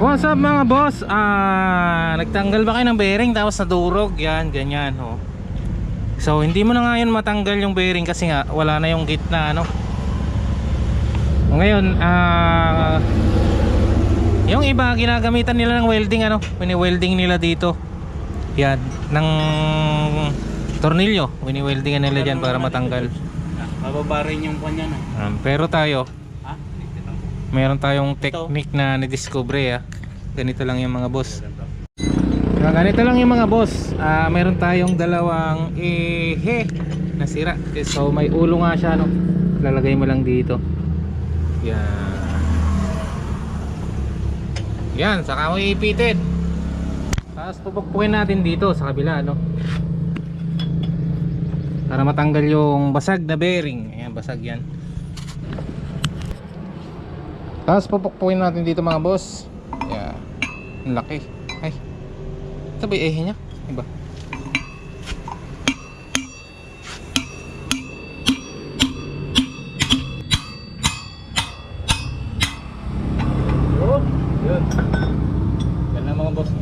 What's up mga boss? Ah, nagtanggal ba kayo ng bearing tapos nadurog? Yan, ganyan, oh. So, hindi mo na nga yun matanggal yung bearing kasi nga wala na yung gitna, ano. Ngayon, ah yung iba ginagamitan nila ng welding ano, wini-welding nila dito. Yan, ng tornilyo, wini-weldingan nila diyan para matanggal. Mababa rin yung kanya no. Um, pero tayo? Meron tayong technique na na-discover ah. Ganito lang yung mga boss. Ah, ganito lang yung mga boss. Ah, meron tayong dalawang ehe na sira. Okay, So may ulo nga siya no. Lalagay mo lang dito. Yan. Yan, saka mo iipitin. Tapos pupukpukin natin dito sa kabila no. Para matanggal yung basag na bearing. Ayan, basag yan. Tapos pupukpukin natin dito mga boss. Yeah. Ang laki. Ay. Ito ba ehe niya? Iba. Yun. Yan na mga boss.